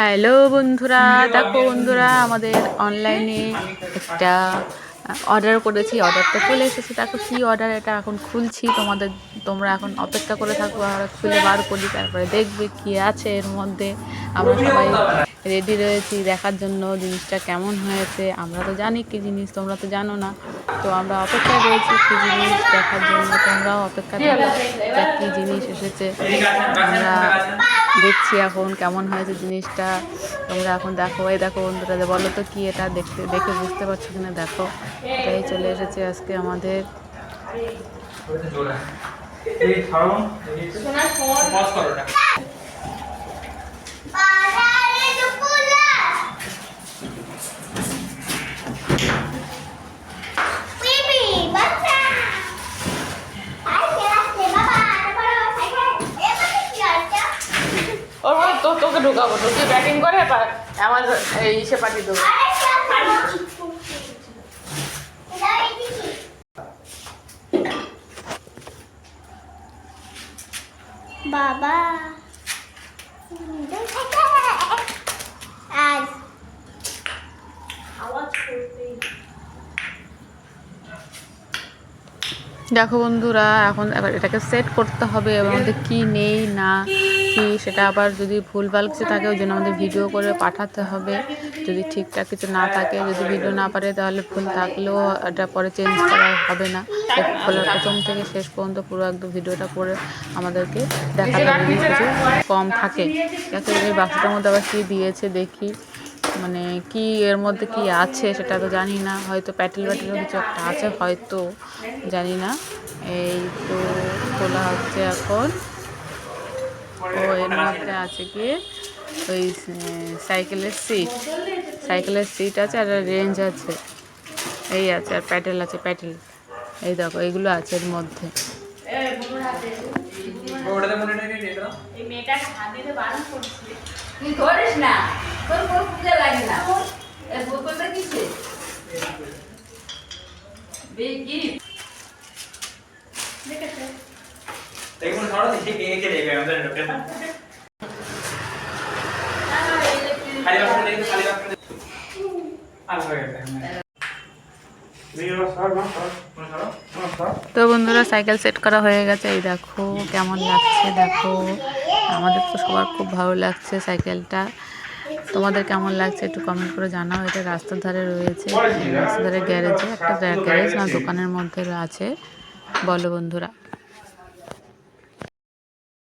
Hello বন্ধুরা দেখো বন্ধুরা আমাদের অনলাইনে একটা অর্ডার করেছি। অর্ডারটা চলে এসেছে। দেখো কী অর্ডার এটা এখন খুলছি। তোমাদের তোমরা এখন অপেক্ষা করে থাকব আমরা খুলে বার করি তারপরে দেখবে কি আছে এর মধ্যে। আমরা সবাই রেডি রয়েছি দেখার জন্য জিনিসটা কেমন হয়েছে। আমরা তো জানি কি জিনিস তোমরা তো জানো না। তো আমরা অপেক্ষায় রয়েছি কি জিনিস দেখার জন্য। তোমরাও অপেক্ষা করো কী জিনিস এসেছে। আমরা দেখছি এখন কেমন হয়েছে জিনিসটা। তোমরা এখন দেখো, এই দেখো বন্ধুরা বলো তো কী এটা দেখতে, দেখে বুঝতে পারছ কিনা? দেখো, এটাই চলে এসেছে আজকে আমাদের এই ছাড়ো পজ করো না ওর মধ্যে তো তোকে ঢুকাবো ব্যাটিং করে আমার এই ইসে পাঠিয়ে দেবো। বাবা। আজ দেখো বন্ধুরা এখন এবার এটাকে সেট করতে হবে আমাদের কী নেই না। কি সেটা আবার যদি ভুলভাল কিছু থাকে, ওই জন্য আমাদের ভিডিও করে পাঠাতে হবে। যদি ঠিকঠাক কিছু না থাকে, যদি ভিডিও না পারে, তাহলে ভুল থাকলেও এটা পরে চেঞ্জ করা হবে না। প্রথম থেকে শেষ পর্যন্ত পুরো একদম ভিডিওটা করে আমাদেরকে দেখাতে হবে কিছু কম থাকে। দেখো এই বাক্সটার মধ্যে আবার কী দিয়েছে, দেখি। মানে কি এর মধ্যে কি আছে, সেটা তো জানি না। হয়তো প্যাটেল প্যাটেল কিছু একটা আছে, হয়তো। জানি না। এই তো খোলা হচ্ছে এখন। ও এর মধ্যে আছে কি ওই সাইকেলের সিট। সাইকেলের সিট আছে আর রেঞ্জ আছে। এই আছে আর প্যাটেল আছে প্যাটেল এই দেখো এইগুলো আছে এর মধ্যে। মনে দাও তো বন্ধুরা, সাইকেল সেট করা হয়ে গেছে, এই দেখো কেমন লাগছে, দেখো। আমাদের তো সবার খুব ভালো লাগছে সাইকেলটা। তোমাদের কেমন লাগছে একটু কমেন্ট করে জানাও, এটা রাস্তার ধারে রয়েছে, রাস্তার ধারে গ্যারেজে, একটা গ্যারেজ না, দোকানের মধ্যে আছে। বলো বন্ধুরা।